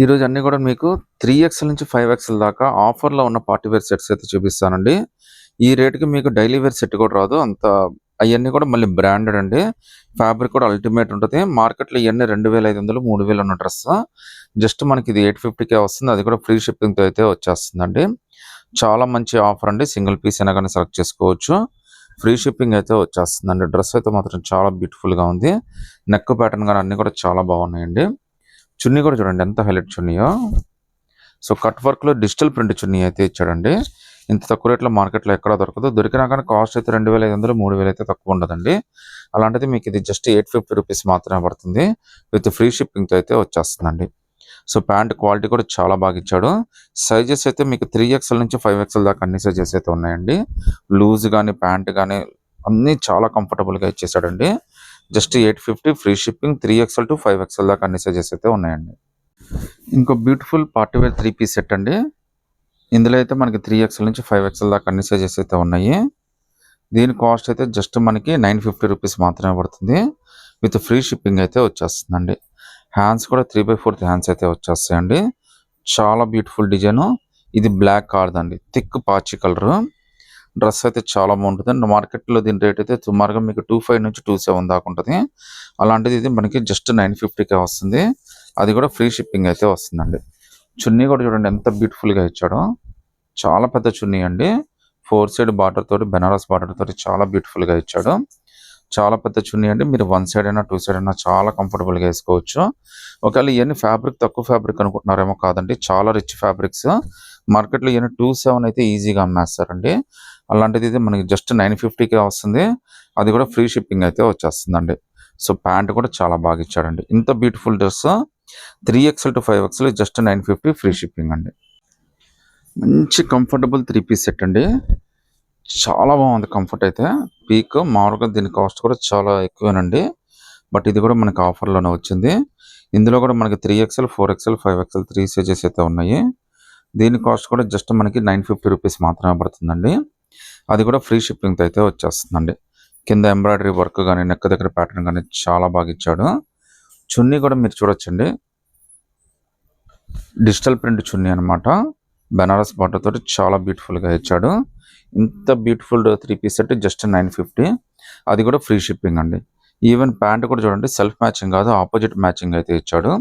ఈరోజు అన్నీ కూడా మీకు త్రీ ఎక్స్ఎల్ నుంచి ఫైవ్ ఎక్స్ఎల్ దాకా ఆఫర్లో ఉన్న పార్టీ వేర్ సెట్స్ అయితే చూపిస్తానండి. ఈ రేట్కి మీకు డైలీ వేర్ సెట్ కూడా రాదు. అంత అవన్నీ కూడా మళ్ళీ బ్రాండెడ్ అండి. ఫ్యాబ్రిక్ కూడా అల్టిమేట్ ఉంటుంది. మార్కెట్లో ఇవన్నీ రెండు వేల ఐదు వందలు మూడు వేలు ఉన్న డ్రెస్. జస్ట్ మనకి ఇది ఎయిట్ ఫిఫ్టీకే వస్తుంది. అది కూడా ఫ్రీ షిప్పింగ్తో అయితే వచ్చేస్తుందండి. చాలా మంచి ఆఫర్ అండి. సింగిల్ పీస్ అయినా కానీ సెలెక్ట్ చేసుకోవచ్చు. ఫ్రీ షిప్పింగ్ అయితే వచ్చేస్తుందండి. డ్రెస్ అయితే మాత్రం చాలా బ్యూటిఫుల్గా ఉంది. నెక్ ప్యాటర్న్ కానీ అన్నీ కూడా చాలా బాగున్నాయండి. చున్నీ కూడా చూడండి ఎంత హైలైట్ చున్నీయో. సో కట్ వర్క్లో డిజిటల్ ప్రింట్ చున్నీ అయితే ఇచ్చాడండి. ఇంత తక్కువ రేట్లో మార్కెట్లో ఎక్కడ దొరకదు. దొరికినా కానీ కాస్ట్ అయితే రెండు వేల ఐదు వందలు మూడు వేలు అయితే తక్కువ ఉండదండి. అలాంటిది మీకు ఇది జస్ట్ ఎయిట్ ఫిఫ్టీ రూపీస్ మాత్రమే పడుతుంది. విత్ ఫ్రీ షిప్పింగ్తో అయితే వచ్చేస్తుందండి. సో ప్యాంట్ క్వాలిటీ కూడా చాలా బాగా ఇచ్చాడు. సైజెస్ అయితే మీకు త్రీ ఎక్స్ఎల్ నుంచి ఫైవ్ ఎక్స్ఎల్ దాకా అన్ని సైజెస్ అయితే ఉన్నాయండి. లూజ్ కానీ ప్యాంట్ కానీ అన్నీ చాలా కంఫర్టబుల్గా ఇచ్చేసాడండి. Just eight fifty free shipping three XL to five XL దాకా అన్ని సైజెస్ అయితే ఉన్నాయండి. ఇంకో beautiful party wear three piece set అండి. ఇందులో అయితే మనకి త్రీ ఎక్స్ఎల్ నుంచి ఫైవ్ ఎక్స్ఎల్ దాకా అన్ని సైజెస్ అయితే ఉన్నాయి. దీని కాస్ట్ అయితే జస్ట్ మనకి నైన్ ఫిఫ్టీ రూపీస్ మాత్రమే పడుతుంది. విత్ ఫ్రీ షిప్పింగ్ అయితే వచ్చేస్తుందండి. హ్యాండ్స్ కూడా త్రీ బై ఫోర్త్ హ్యాండ్స్ అయితే వచ్చేస్తాయండి. చాలా బ్యూటిఫుల్ డిజైన్. ఇది బ్లాక్ కార్దండి థిక్ పాచి కలర్. డ్రెస్ అయితే చాలా బాగుంటుంది. అండ్ మార్కెట్లో దీని రేట్ అయితే సుమారుగా మీకు టూ ఫైవ్ నుంచి టూ సెవెన్ దాకా ఉంటుంది. అలాంటిది ఇది మనకి జస్ట్ నైన్ ఫిఫ్టీకే వస్తుంది. అది కూడా ఫ్రీ షిప్పింగ్ అయితే వస్తుందండి. చున్నీ కూడా చూడండి ఎంత బ్యూటిఫుల్గా ఇచ్చాడో. చాలా పెద్ద చున్నీ అండి. ఫోర్ సైడ్ బార్డర్ తోటి బెనారస్ బార్డర్ తోటి చాలా బ్యూటిఫుల్గా ఇచ్చాడు. చాలా పెద్ద చున్నీ అంటే మీరు వన్ సైడ్ అయినా టూ సైడ్ అయినా చాలా కంఫర్టబుల్గా వేసుకోవచ్చు. ఒకవేళ ఇవన్నీ ఫ్యాబ్రిక్ తక్కువ ఫ్యాబ్రిక్ అనుకుంటున్నారేమో కాదండి. చాలా రిచ్ ఫ్యాబ్రిక్స్ మార్కెట్లో ఇవన్నీ టూ సెవెన్ అయితే ఈజీగా అమ్మేస్తారండి. అలాంటిది అయితే మనకి జస్ట్ నైన్ ఫిఫ్టీకే వస్తుంది. అది కూడా ఫ్రీ షిప్పింగ్ అయితే వచ్చేస్తుందండి. సో ప్యాంట్ కూడా చాలా బాగా ఇచ్చాడండి. ఇంత beautiful dress three XL to five XL just nine fifty free shipping అండి. మంచి కంఫర్టబుల్ త్రీ పీస్ సెట్ అండి. చాలా బాగుంది కంఫర్ట్ అయితే. పీక్ మామూలుగా దీని కాస్ట్ కూడా చాలా ఎక్కువేనండి. బట్ ఇది కూడా మనకి ఆఫర్లోనే వచ్చింది. ఇందులో కూడా మనకి three XL four XL five XL three sizes అయితే ఉన్నాయి. దీని కాస్ట్ కూడా జస్ట్ మనకి నైన్ ఫిఫ్టీ రూపీస్ మాత్రమే పడుతుందండి. అది కూడా ఫ్రీ షిప్పింగ్తో అయితే వచ్చేస్తుందండి. కింద ఎంబ్రాయిడరీ వర్క్ కానీ నెక్ దగ్గర ప్యాటర్న్ కానీ చాలా బాగా ఇచ్చాడు. చున్నీ కూడా మీరు చూడొచ్చండి. డిజిటల్ ప్రింట్ చున్నీ అనమాట బెనారస్ బాటతో చాలా బ్యూటిఫుల్గా ఇచ్చాడు. ఇంత beautiful three piece set just nine fifty అది కూడా ఫ్రీ షిప్పింగ్ అండి. ఈవెన్ ప్యాంట్ కూడా చూడండి సెల్ఫ్ మ్యాచింగ్ కాదు ఆపోజిట్ మ్యాచింగ్ అయితే ఇచ్చాడు.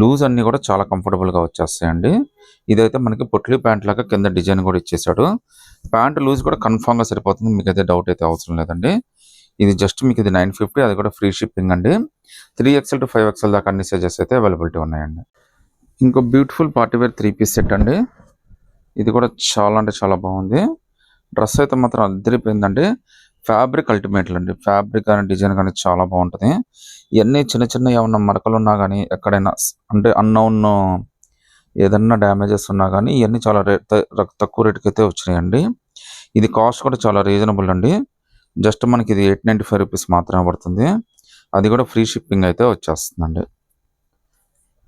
లూజ్ అన్ని కూడా చాలా కంఫర్టబుల్గా వచ్చేస్తాయండి. ఇదైతే మనకి పొట్లీ ప్యాంట్ లాగా కింద డిజైన్ కూడా ఇచ్చేసాడు ప్యాంట్ లూజ్ కూడా కన్ఫామ్గా సరిపోతుంది మీకు అయితే డౌట్ అయితే అవసరం లేదండి. ఇది జస్ట్ మీకు ఇది నైన్ ఫిఫ్టీ అది కూడా ఫ్రీ షిప్పింగ్ అండి. Three XL to five XL దాకా అన్ని సైజెస్ అయితే అవైలబిలిటీ ఉన్నాయండి. ఇంకో beautiful party wear three piece set అండి. ఇది కూడా చాలా అంటే చాలా బాగుంది. డ్రెస్ అయితే మాత్రం అద్దరిపోయిందండి. ఫ్యాబ్రిక్ అల్టిమేట్లు అండి. ఫ్యాబ్రిక్ కానీ డిజైన్ కానీ చాలా బాగుంటుంది. ఇవన్నీ చిన్న చిన్న ఏమన్నా మరకలు ఉన్నా కానీ ఎక్కడైనా అంటే అన్నౌన్ ఏదన్నా డ్యామేజెస్ ఉన్నా కానీ ఇవన్నీ చాలా రేట్ తక్కువ రేటుకి అయితే వచ్చినాయండి. ఇది కాస్ట్ కూడా చాలా రీజనబుల్ అండి. జస్ట్ మనకి ఇది ఎయిట్ నైంటీ ఫైవ్ రూపీస్ మాత్రమే పడుతుంది. అది కూడా ఫ్రీ షిప్పింగ్ అయితే వచ్చేస్తుందండి.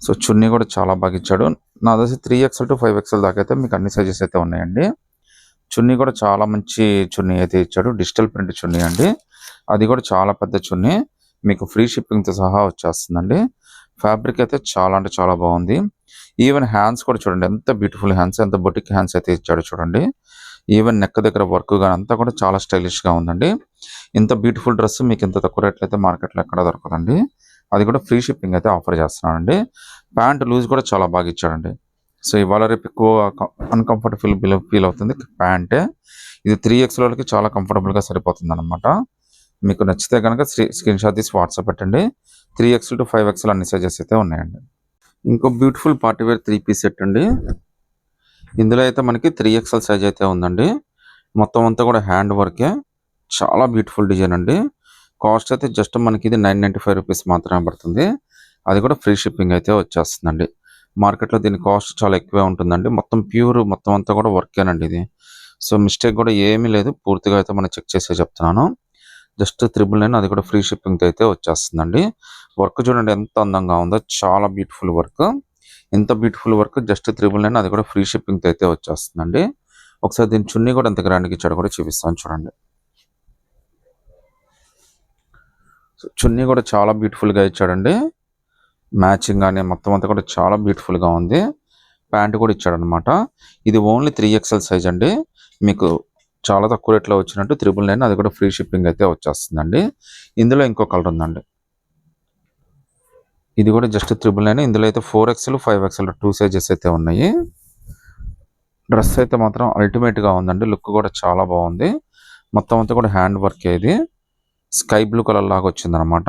సో చున్నీ కూడా చాలా బాగా ఇచ్చాడు. నా దశ three XL to five XL దాకా అయితే మీకు అన్ని సైజెస్ అయితే ఉన్నాయండి. చున్నీ కూడా చాలా మంచి చున్నీ అయితే ఇచ్చాడు. డిజిటల్ ప్రింట్ చున్నీ అండి. అది కూడా చాలా పెద్ద చున్నీ. మీకు ఫ్రీ షిప్పింగ్తో సహా వచ్చేస్తుందండి. ఫ్యాబ్రిక్ అయితే చాలా అంటే చాలా బాగుంది. ఈవెన్ హ్యాండ్స్ కూడా చూడండి ఎంత బ్యూటిఫుల్ హ్యాండ్స్ ఎంత బొటిక్ హ్యాండ్స్ అయితే ఇచ్చాడు చూడండి. ఈవెన్ నెక్ దగ్గర వర్క్ కానీ అంతా కూడా చాలా స్టైలిష్గా ఉందండి. ఇంత బ్యూటిఫుల్ డ్రెస్ మీకు ఇంత తక్కువ రేట్లు అయితే మార్కెట్లో ఎక్కడ దొరకదండి. అది కూడా ఫ్రీ షిప్పింగ్ అయితే ఆఫర్ చేస్తున్నానండి. ప్యాంట్ లూజ్ కూడా చాలా బాగా ఇచ్చాడండి. సో ఇవాళ రేపు ఎక్కువ అన్కంఫర్టబుల్ ఫీల్ ఫీల్ అవుతుంది. ప్యాంటే ఇది త్రీ ఎక్స్ వాళ్ళకి చాలా కంఫర్టబుల్గా సరిపోతుంది అనమాట మీకు నచ్చితే కనుక స్క్రీన్ షాట్ తీసి వాట్సాప్ పెట్టండి. Three XL to five XL అన్ని సైజెస్ అయితే ఉన్నాయండి. ఇంకో beautiful party wear three piece set అండి. ఇందులో అయితే మనకి త్రీ ఎక్స్ఎల్ సైజ్ అయితే ఉందండి. మొత్తం అంతా కూడా హ్యాండ్ వర్కే చాలా బ్యూటిఫుల్ డిజైన్ అండి. కాస్ట్ అయితే జస్ట్ మనకి ఇది నైన్ నైంటీ ఫైవ్ రూపీస్ మాత్రమే పడుతుంది. అది కూడా ఫ్రీ షిప్పింగ్ అయితే వచ్చేస్తుందండి. మార్కెట్లో దీని కాస్ట్ చాలా ఎక్కువే ఉంటుందండి. మొత్తం ప్యూర్ మొత్తం అంతా కూడా వర్కేనండి ఇది. సో మిస్టేక్ కూడా ఏమీ లేదు. పూర్తిగా అయితే మనం చెక్ చేసే చెప్తున్నాను. జస్ట్ త్రిబుల్ నైన్ అది కూడా ఫ్రీ షిప్పింగ్తో అయితే వచ్చేస్తుందండి. వర్క్ చూడండి ఎంత అందంగా ఉందో. చాలా బ్యూటిఫుల్ వర్క్. ఎంత beautiful work just triple nine అది కూడా ఫ్రీ షిప్పింగ్తో అయితే వచ్చేస్తుందండి. ఒకసారి దీని చున్నీ కూడా ఎంత గ్రాండ్కి ఇచ్చాడు కూడా చూపిస్తాను చూడండి. సో చున్నీ కూడా చాలా బ్యూటిఫుల్గా ఇచ్చాడండి. మ్యాచింగ్ కానీ మొత్తం అంతా కూడా చాలా బ్యూటిఫుల్గా ఉంది. ప్యాంట్ కూడా ఇచ్చాడనమాట ఇది ఓన్లీ త్రీ ఎక్స్ఎల్ సైజ్ అండి. మీకు చాలా తక్కువ రేట్లో వచ్చినట్టు త్రిబుల్ నైన్ అది కూడా ఫ్రీ షిప్పింగ్ అయితే వచ్చేస్తుందండి. ఇందులో ఇంకో కలర్ ఉందండి. ఇది కూడా జస్ట్ త్రిబుల్ నైన్ ఇందులో అయితే four XL five XL two sizes అయితే ఉన్నాయి. డ్రెస్ అయితే మాత్రం అల్టిమేట్గా ఉందండి. లుక్ కూడా చాలా బాగుంది. మొత్తం అంతా కూడా హ్యాండ్ వర్క్ ఇది. స్కై బ్లూ కలర్ లాగా వచ్చిందనమాట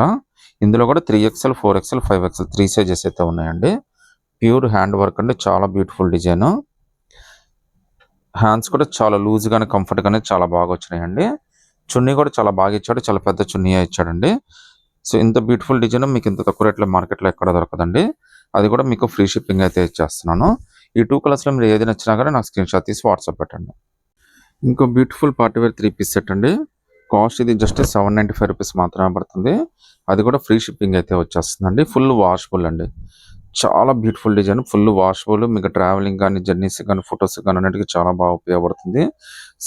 ఇందులో కూడా three XL four XL five XL three sizes అయితే ఉన్నాయండి. ప్యూర్ హ్యాండ్ వర్క్ అండి చాలా బ్యూటిఫుల్ డిజైన్ హ్యాండ్స్ కూడా చాలా లూజ్గానే కంఫర్ట్గానే కంఫర్ట్ గానే చాలా బాగా వచ్చినాయండి. చున్నీ కూడా చాలా బాగా ఇచ్చాడు చాలా పెద్ద చున్నీ ఇచ్చాడండి. సో ఇంత బ్యూటిఫుల్ డిజైన్ మీకు ఇంత తక్కువ రేట్లో మార్కెట్లో ఎక్కడ దొరకదండి. అది కూడా మీకు ఫ్రీ షిప్పింగ్ అయితే ఇచ్చేస్తున్నాను. ఈ టూ కలర్స్లో మీరు ఏది నచ్చినా కానీ నాకు స్క్రీన్ షాట్ తీసి వాట్సాప్ పెట్టండి. ఇంకో beautiful party wear three piece set అండి. కాస్ట్ ఇది just seven ninety five rupees మాత్రమే పడుతుంది. అది కూడా ఫ్రీ షిప్పింగ్ అయితే వచ్చేస్తుందండి. ఫుల్ వాషబుల్ అండి. చాలా బ్యూటిఫుల్ డిజైన్ ఫుల్ వాషబుల్ మీకు ట్రావెలింగ్ కానీ జర్నీస్ కానీ ఫొటోస్ కానీ అన్నిటికీ చాలా బాగా ఉపయోగపడుతుంది.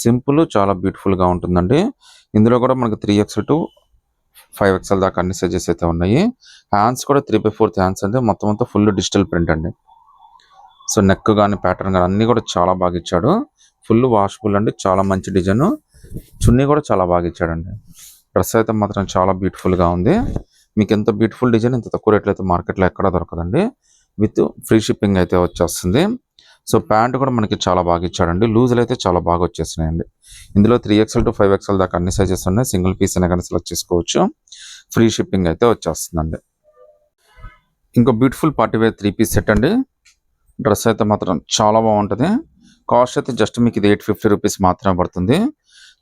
సింపుల్ చాలా బ్యూటిఫుల్గా ఉంటుందండి. ఇందులో కూడా మనకి three X to five XL దాకా అన్ని సైజెస్ అయితే ఉన్నాయి. హ్యాండ్స్ కూడా త్రీ బై ఫోర్త్ హ్యాండ్స్ అండి. మొత్తం అంతా ఫుల్ డిజిటల్ ప్రింట్ అండి. సో నెక్ కానీ ప్యాటర్న్ కానీ అన్ని కూడా చాలా బాగా ఇచ్చాడు. ఫుల్ వాషబుల్ అండి. చాలా మంచి డిజైన్ చున్నీ కూడా చాలా బాగా ఇచ్చాడండి. డ్రెస్ అయితే మాత్రం చాలా బ్యూటిఫుల్గా ఉంది. మీకు ఎంత బ్యూటిఫుల్ డిజైన్ ఇంత తక్కువ రేట్లో అయితే మార్కెట్లో ఎక్కడా దొరకదండి. విత్ ఫ్రీ షిప్పింగ్ అయితే వచ్చేస్తుంది. సో ప్యాంట్ కూడా మనకి చాలా బాగా ఇచ్చాడండి. లూజులు అయితే చాలా బాగా వచ్చేసినాయండి. ఇందులో three XL to five XL దాకా అన్ని సైజెస్ ఉన్నాయి. సింగిల్ పీస్ అయినా కానీ సెలెక్ట్ చేసుకోవచ్చు. ఫ్రీ షిప్పింగ్ అయితే వచ్చేస్తుందండి. ఇంకో beautiful party wear three piece set అండి. డ్రెస్ అయితే మాత్రం చాలా బాగుంటుంది. కాస్ట్ అయితే జస్ట్ మీకు ఇది ఎయిట్ ఫిఫ్టీ రూపీస్ మాత్రమే పడుతుంది.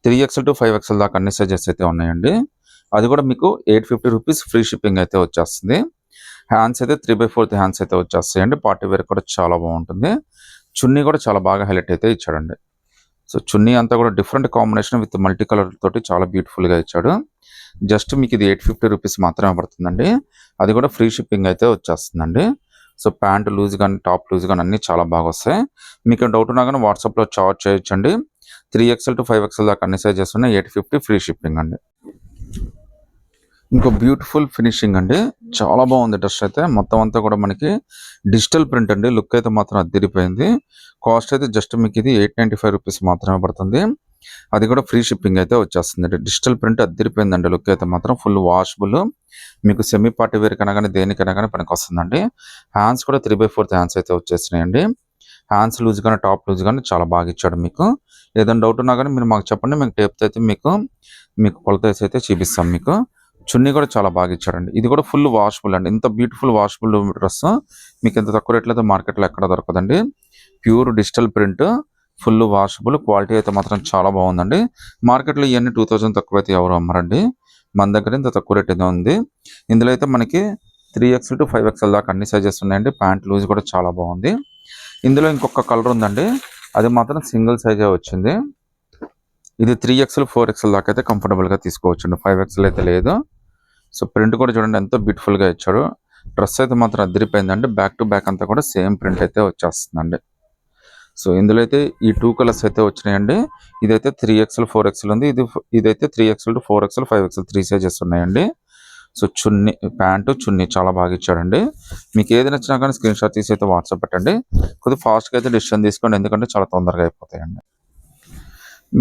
Three XL to five XL దాకా అన్ని సైజెస్ అయితే ఉన్నాయండి. అది కూడా మీకు eight fifty rupees free shipping అయితే వచ్చేస్తుంది. హ్యాండ్స్ అయితే త్రీ బై ఫోర్త్ హ్యాండ్స్ అయితే వచ్చేస్తాయండి. పార్టీ వేర్ కూడా చాలా బాగుంటుంది. చున్నీ కూడా చాలా బాగా హైలైట్ అయితే ఇచ్చాడండి. సో చున్నీ అంతా కూడా different combination with multi colour తోటి చాలా బ్యూటిఫుల్గా ఇచ్చాడు. జస్ట్ మీకు ఇది ఎయిట్ ఫిఫ్టీ రూపీస్ మాత్రమే పడుతుందండి. అది కూడా ఫ్రీ షిప్పింగ్ అయితే వచ్చేస్తుందండి. సో ప్యాంట్ లూజ్ కానీ టాప్ లూజ్ కానీ అన్ని చాలా బాగా వస్తాయి. మీకు డౌట్ ఉన్నా కానీ వాట్సాప్లో చార్జ్ చేయొచ్చండి. Three XL to five XL దాకా అన్ని సైజెస్ ఉన్నాయి. ఎయిట్ ఫిఫ్టీ ఫ్రీ షిప్పింగ్ అండి. ఇంకో బ్యూటిఫుల్ ఫినిషింగ్ అండి. చాలా బాగుంది డ్రెస్ అయితే. మొత్తం అంతా కూడా మనకి డిజిటల్ ప్రింట్ అండి. లుక్ అయితే మాత్రం అదిరిపోయింది కాస్ట్ అయితే జస్ట్ మీకు ఇది ఎయిట్ నైంటీ ఫైవ్ రూపీస్ మాత్రమే పడుతుంది. అది కూడా ఫ్రీ షిప్పింగ్ అయితే వచ్చేస్తుంది. డిజిటల్ ప్రింట్ అదిరిపోయిందండి లుక్ అయితే మాత్రం ఫుల్ వాషబుల్ మీకు సెమీ పార్టీ వేర్ కన్నా కానీ దేనికైనా కానీ పనికి వస్తుందండి. హ్యాండ్స్ కూడా త్రీ బై ఫోర్త్ హ్యాండ్స్ అయితే వచ్చేసినాయండి. హ్యాండ్స్ లూజ్ కానీ టాప్ లూజ్ కానీ చాలా బాగా ఇచ్చాడు మీకు. ఏదైనా డౌట్ ఉన్నా కానీ మీరు మాకు చెప్పండి మేము టేప్ అయితే మీకు మీకు కొలత అయితే చూపిస్తాం మీకు. చున్నీ కూడా చాలా బాగా ఇచ్చాడండి ఇది కూడా ఫుల్ వాషబుల్ అండి. ఇంత బ్యూటిఫుల్ వాషబుల్ డ్రెస్ మీకు ఇంత తక్కువ రేట్లో అయితే మార్కెట్లో ఎక్కడ దొరకదండి. Pure digital print full washable quality అయితే మాత్రం చాలా బాగుందండి. మార్కెట్లో ఇవన్నీ టూ థౌజండ్ తక్కువ అయితే ఎవరు అమ్మరండి. మన దగ్గర ఇంత తక్కువ రేట్ ఏదో ఉంది. ఇందులో అయితే మనకి three XL to five XL దాకా అన్ని సైజెస్ ఉన్నాయండి. ప్యాంట్ లూజ్ కూడా చాలా బాగుంది. ఇందులో ఇంకొక కలర్ ఉందండి. అది మాత్రం సింగిల్ సైజే వచ్చింది. ఇది త్రీ ఎక్స్ఎల్ ఫోర్ ఎక్స్ఎల్ దాకా అయితే కంఫర్టబుల్గా తీసుకోవచ్చు ఫైవ్ ఎక్స్ఎల్ అయితే లేదు. సో ప్రింట్ కూడా చూడండి ఎంతో బ్యూటిఫుల్గా ఇచ్చాడు. డ్రెస్ అయితే మాత్రం అదిరిపోయిందండి బ్యాక్ టు బ్యాక్ అంతా కూడా సేమ్ ప్రింట్ అయితే వచ్చేస్తుందండి. సో ఇందులో అయితే ఈ టూ కలర్స్ అయితే వచ్చినాయండి. ఇదైతే త్రీ ఎక్స్ఎల్ ఫోర్ ఎక్స్ఎల్ ఉంది. ఇది ఇదైతే three XL to four XL five XL three sizes ఉన్నాయండి. సో చున్నీ ప్యాంటు చున్నీ చాలా బాగా ఇచ్చాడండి. మీకు ఏది నచ్చినా కానీ స్క్రీన్ షాట్ తీసి అయితే వాట్సాప్ పెట్టండి. కొద్దిగా ఫాస్ట్గా అయితే డిసిషన్ తీసుకోండి ఎందుకంటే చాలా తొందరగా అయిపోతాయండి.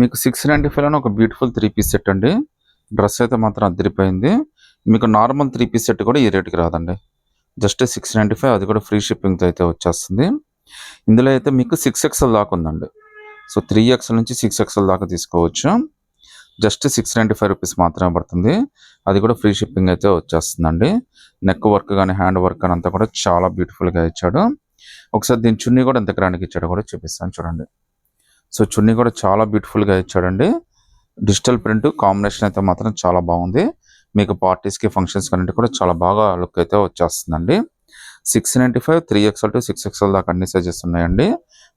మీకు సిక్స్ నైంటీ ఫైవ్లో ఒక బ్యూటిఫుల్ త్రీ పీస్ సెట్ అండి. డ్రెస్ అయితే మాత్రం అదిరిపోయింది మీకు నార్మల్ త్రీ పీస్ సెట్ కూడా ఈ రేట్కి రాదండి. జస్ట్ సిక్స్ నైంటీ ఫైవ్ అది కూడా ఫ్రీ షిప్పింగ్తో అయితే వచ్చేస్తుంది. ఇందులో అయితే మీకు సిక్స్ ఎక్స్ఎల్ దాకా ఉందండి. సో త్రీ ఎక్స్ఎల్ నుంచి సిక్స్ ఎక్స్ఎల్ దాకా తీసుకోవచ్చు. Just six ninety five rupees మాత్రమే పడుతుంది. అది కూడా ఫ్రీ షిప్పింగ్ అయితే వచ్చేస్తుందండి. నెక్ వర్క్ కానీ హ్యాండ్ వర్క్ కానీ అంతా కూడా చాలా బ్యూటిఫుల్గా ఇచ్చాడు. ఒకసారి దీని చున్నీ కూడా ఎంత గ్రాండ్కి ఇచ్చాడో కూడా చూపిస్తాను చూడండి. సో చున్నీ కూడా చాలా బ్యూటిఫుల్గా ఇచ్చాడండి. డిజిటల్ ప్రింట్ కాంబినేషన్ అయితే మాత్రం చాలా బాగుంది. మీకు పార్టీస్కి ఫంక్షన్స్ కన్నింటి కూడా చాలా బాగా లుక్ అయితే వచ్చేస్తుందండి. Six ninety five three XL to six XL దాకా అన్ని సైజెస్ ఉన్నాయండి.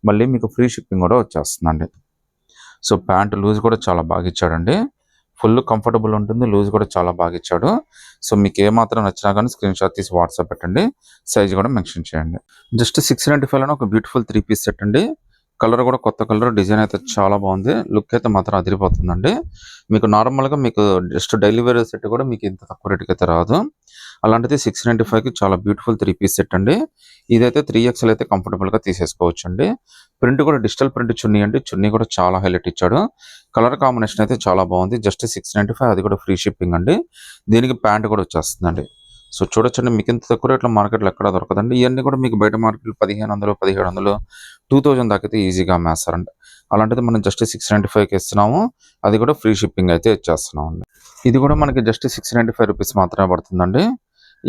మళ్ళీ మీకు ఫ్రీ షిప్పింగ్ కూడా వచ్చేస్తుందండి. సో ప్యాంట్ లూజ్ కూడా చాలా బాగా ఇచ్చాడండి. ఫుల్ కంఫర్టబుల్ ఉంటుంది. లూజ్ కూడా చాలా బాగా ఇచ్చాడు. సో మీకు ఏ మాత్రం నచ్చినా కానీ స్క్రీన్ షాట్ తీసి వాట్సాప్ పెట్టండి. సైజ్ కూడా మెన్షన్ చేయండి. జస్ట్ సిక్స్ నైంటీ ఫైవ్లో ఒక బ్యూటిఫుల్ త్రీ పీస్ సెట్ అండి. కలర్ కూడా కొత్త కలర్ డిజైన్ అయితే చాలా బాగుంది. లుక్ అయితే మాత్రం అదిరిపోతుందండి. మీకు నార్మల్గా మీకు జస్ట్ డైలీ వేర్ సెట్ కూడా మీకు ఇంత తక్కువ రేటుకి అయితే రాదు. అలాంటిది సిక్స్ నైంటీ ఫైవ్కి చాలా బ్యూటిఫుల్ త్రీ పీస్ సెట్ అండి. ఇదైతే త్రీ ఎక్స్ఎల్ అయితే కంఫర్టబుల్గా తీసేసుకోవచ్చు అండి ప్రింట్ కూడా డిజిటల్ ప్రింట్ చున్నీ అండి. చున్నీ కూడా చాలా హైలైట్ ఇచ్చాడు. కలర్ కాంబినేషన్ అయితే చాలా బాగుంది. జస్ట్ సిక్స్ నైంటీ ఫైవ్ అది కూడా ఫ్రీ షిప్పింగ్ అండి. దీనికి ప్యాంట్ కూడా వచ్చేస్తుందండి. సో చూడొచ్చండి మీకు ఇంత తక్కువ రేట్లో మార్కెట్లో ఎక్కడ దొరకదండి. ఇవన్నీ కూడా మీకు బయట మార్కెట్లు పదిహేను వందలు పదిహేడు వందలు టూ థౌజండ్ దాకా అయితే ఈజీగా అమ్మేస్తారండి అలాంటిది మనం జస్ట్ సిక్స్ నైంటీ ఫైవ్కి ఇస్తున్నాము. అది కూడా ఫ్రీ షిప్పింగ్ అయితే ఇచ్చేస్తున్నాం అండి ఇది కూడా మనకి just six ninety five rupees మాత్రమే పడుతుందండి.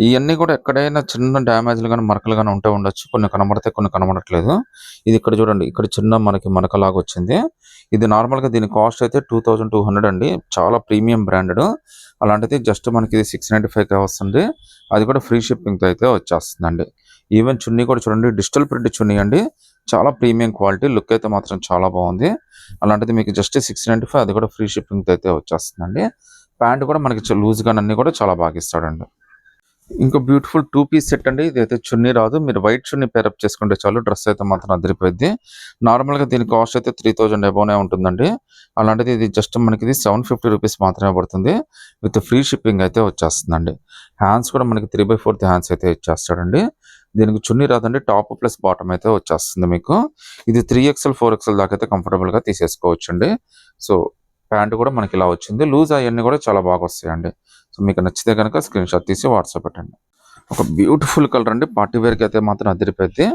ఇవన్నీ కూడా ఎక్కడైనా చిన్న డ్యామేజ్లు కానీ మరకలు కానీ ఉంటే ఉండొచ్చు. కొన్ని కనబడితే కొన్ని కనబడట్లేదు. ఇది ఇక్కడ చూడండి ఇక్కడ చిన్న మనకి మరకలాగా వచ్చింది. ఇది నార్మల్గా దీని కాస్ట్ అయితే టూ థౌజండ్ టూ హండ్రెడ్ అండి. చాలా ప్రీమియం బ్రాండెడ్ అలాంటిది జస్ట్ మనకి ఇది సిక్స్ నైంటీ ఫైవ్కి వస్తుంది. అది కూడా ఫ్రీ షిప్పింగ్తో అయితే వచ్చేస్తుందండి. ఈవెన్ చున్నీ కూడా చూడండి డిజిటల్ ప్రింట్ చున్నీ అండి. చాలా ప్రీమియం క్వాలిటీ లుక్ అయితే మాత్రం చాలా బాగుంది. అలాంటిది మీకు జస్ట్ సిక్స్ నైంటీ ఫైవ్ అది కూడా ఫ్రీ షిప్పింగ్తో అయితే వచ్చేస్తుందండి. ప్యాంట్ కూడా మనకి లూజ్గా అన్ని కూడా చాలా బాగా ఇస్తాడండి. ఇంకో బ్యూటిఫుల్ టూ పీస్ సెట్ అండి. ఇది అయితే చున్నీ రాదు. మీరు వైట్ చున్నీ పేరప్ చేసుకుంటే చాలు డ్రెస్ అయితే మాత్రం అదిరిపోయింది నార్మల్గా దీని కాస్ట్ అయితే త్రీ థౌజండ్ అబోనే ఉంటుందండి. అలాంటిది ఇది జస్ట్ మనకి ఇది సెవెన్ ఫిఫ్టీ రూపీస్ మాత్రమే పడుతుంది. విత్ ఫ్రీ షిప్పింగ్ అయితే వచ్చేస్తుందండి. హ్యాండ్స్ కూడా మనకి త్రీ బై ఫోర్త్ హ్యాండ్స్ అయితే ఇచ్చేస్తాడండి. దీనికి చున్నీ రాదండి. టాప్ ప్లస్ బాటమ్ అయితే వచ్చేస్తుంది మీకు. ఇది త్రీ ఎక్స్ఎల్ ఫోర్ ఎక్స్ఎల్ దాకా అయితే కంఫర్టబుల్గా తీసేసుకోవచ్చండి. సో ప్యాంట్ కూడా మనకి ఇలా వచ్చింది. లూజ్ అవన్నీ కూడా చాలా బాగా వస్తాయండి. సో మీకు నచ్చితే కనుక స్క్రీన్ షాట్ తీసి వాట్సాప్ పెట్టండి. ఒక బ్యూటిఫుల్ కలర్ అండి. పార్టీ వేర్కి అయితే మాత్రం అదిరిపోయింది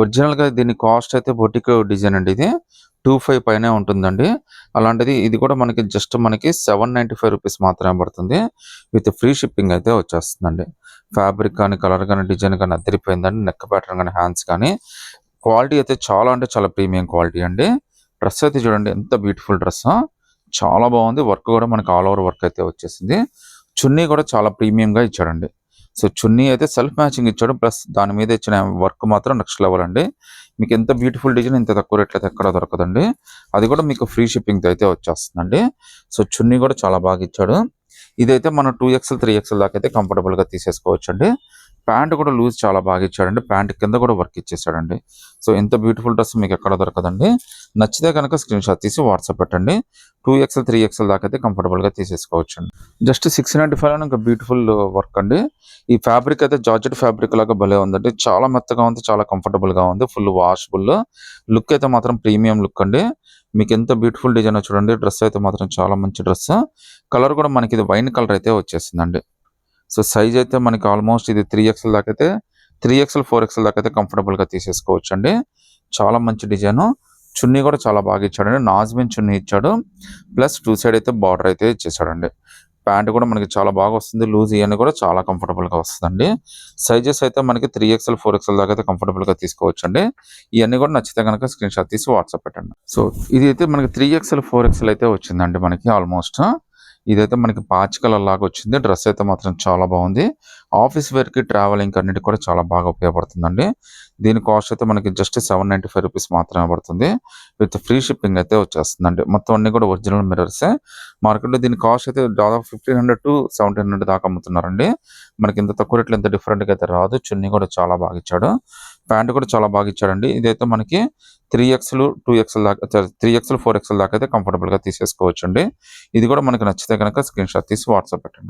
ఒరిజినల్గా దీని కాస్ట్ అయితే బొటిక్ డిజైన్ అండి ఇది. టూ ఫైవ్ పైనే ఉంటుందండి. అలాంటిది ఇది కూడా మనకి జస్ట్ మనకి సెవెన్ నైంటీ ఫైవ్ రూపీస్ మాత్రమే పడుతుంది. విత్ ఫ్రీ షిప్పింగ్ అయితే వచ్చేస్తుందండి. ఫ్యాబ్రిక్ కానీ కలర్ కానీ డిజైన్ కానీ అదిరిపోయిందండి. నెక్ ప్యాటర్న్ కానీ హ్యాండ్స్ కానీ. క్వాలిటీ అయితే చాలా అంటే చాలా ప్రీమియం క్వాలిటీ అండి. డ్రెస్ అయితే చూడండి ఎంత బ్యూటిఫుల్ డ్రెస్ చాలా బాగుంది. వర్క్ కూడా మనకి ఆల్ ఓవర్ వర్క్ అయితే వచ్చేసింది. చున్నీ కూడా చాలా ప్రీమియంగా ఇచ్చాడండి. సో చున్నీ అయితే సెల్ఫ్ మ్యాచింగ్ ఇచ్చాడు. ప్లస్ దాని మీద ఇచ్చిన వర్క్ మాత్రం నెక్స్ట్ లెవెల్ అండి. మీకు ఎంత బ్యూటిఫుల్ డిజైన్ ఇంత తక్కువ రేట్లు అయితే ఎక్కడ దొరకదండి. అది కూడా మీకు ఫ్రీ షిప్పింగ్తో అయితే వచ్చేస్తుందండి. సో చున్నీ కూడా చాలా బాగా ఇచ్చాడు. ఇదైతే మనం టూ ఎక్స్ఎల్ త్రీ ఎక్స్ఎల్ దాకా అయితే కంఫర్టబుల్గా తీసేసుకోవచ్చు అండి ప్యాంట్ కూడా లూజ్ చాలా బాగా ఇచ్చాడండి. ప్యాంట్ కింద కూడా వర్క్ ఇచ్చేసాడండి. సో ఇంత బ్యూటిఫుల్ డ్రెస్ మీకు ఎక్కడ దొరకదండి. నచ్చితే కనుక స్క్రీన్ షాట్ తీసి వాట్సాప్ పెట్టండి. టూ ఎక్స్ఎల్ త్రీ ఎక్స్ఎల్ దాకా అయితే కంఫర్టబుల్గా తీసేసుకోవచ్చు అండి జస్ట్ సిక్స్ నైంటీ ఫైవ్ ఇంకా బ్యూటిఫుల్ వర్క్ అండి. ఈ ఫ్యాబ్రిక్ అయితే జార్జెట్ ఫ్యాబ్రిక్ లాగా భలే ఉందండి. చాలా మెత్తగా ఉంది చాలా కంఫర్టబుల్గా ఉంది. ఫుల్ వాషబుల్ లుక్ అయితే మాత్రం ప్రీమియం లుక్ అండి. మీకు ఎంత బ్యూటిఫుల్ డిజైన్ చూడండి డ్రెస్ అయితే మాత్రం చాలా మంచి డ్రెస్ కలర్ కూడా మనకి ఇది వైన్ కలర్ అయితే వచ్చేసిందండి. సో సైజ్ అయితే మనకి ఆల్మోస్ట్ ఇది త్రీ ఎక్స్ఎల్ దాకా అయితే త్రీ ఎక్స్ఎల్ ఫోర్ ఎక్స్ఎల్ దాకా అయితే కంఫర్టబుల్గా తీసేసుకోవచ్చు అండి చాలా మంచి డిజైన్ చున్నీ కూడా చాలా బాగా ఇచ్చాడండి. నాజ్మిన్ చున్నీ ఇచ్చాడు. ప్లస్ టూ సైడ్ అయితే బార్డర్ అయితే ఇచ్చేసాడండి. ప్యాంట్ కూడా మనకి చాలా బాగా వస్తుంది. లూజ్ ఇవన్నీ కూడా చాలా కంఫర్టబుల్గా వస్తుందండి. సైజెస్ అయితే మనకి త్రీ ఎక్స్ఎల్ ఫోర్ ఎక్స్ఎల్ దాకా అయితే కంఫర్టబుల్గా తీసుకోవచ్చు అండి ఇవన్నీ కూడా నచ్చితే కనుక స్క్రీన్ షాట్ తీసి వాట్సాప్ పెట్టండి. సో ఇది అయితే మనకి త్రీ ఎక్స్ఎల్ ఫోర్ ఎక్స్ఎల్ అయితే వచ్చిందండి మనకి ఆల్మోస్ట్ ఇదైతే మనకి పాచ్ కలర్ లాగా వచ్చింది. డ్రెస్ అయితే మాత్రం చాలా బాగుంది. ఆఫీస్ వేర్కి ట్రావెలింగ్ అన్నిటికి కూడా చాలా బాగా ఉపయోగపడుతుందండి. దీని కాస్ట్ అయితే మనకి just seven ninety five rupees మాత్రమే పడుతుంది. విత్ ఫ్రీ షిప్పింగ్ అయితే వచ్చేస్తుందండి. మొత్తం అన్ని కూడా ఒరిజినల్ మిరర్సే మార్కెట్లో దీని కాస్ట్ అయితే దాదాపు fifteen hundred to seventeen hundred దాకా అమ్ముతున్నారండి. మనకి ఇంత తక్కువ రేట్లు ఇంత డిఫరెంట్గా అయితే రాదు. చున్నీ కూడా చాలా బాగా ఇచ్చాడు. ప్యాంట్ కూడా చాలా బాగా ఇచ్చాడండి. ఇదైతే మనకి త్రీ ఎక్స్లు టూ ఎక్స్ఎల్ దాకా త్రీ ఎక్స్లు ఫోర్ ఎక్స్ఎల్ దాకా అయితే కంఫర్టబుల్గా తీసేసుకోవచ్చు అండి ఇది కూడా మనకి నచ్చితే కనుక స్క్రీన్ షాట్ తీసి వాట్సాప్ పెట్టండి.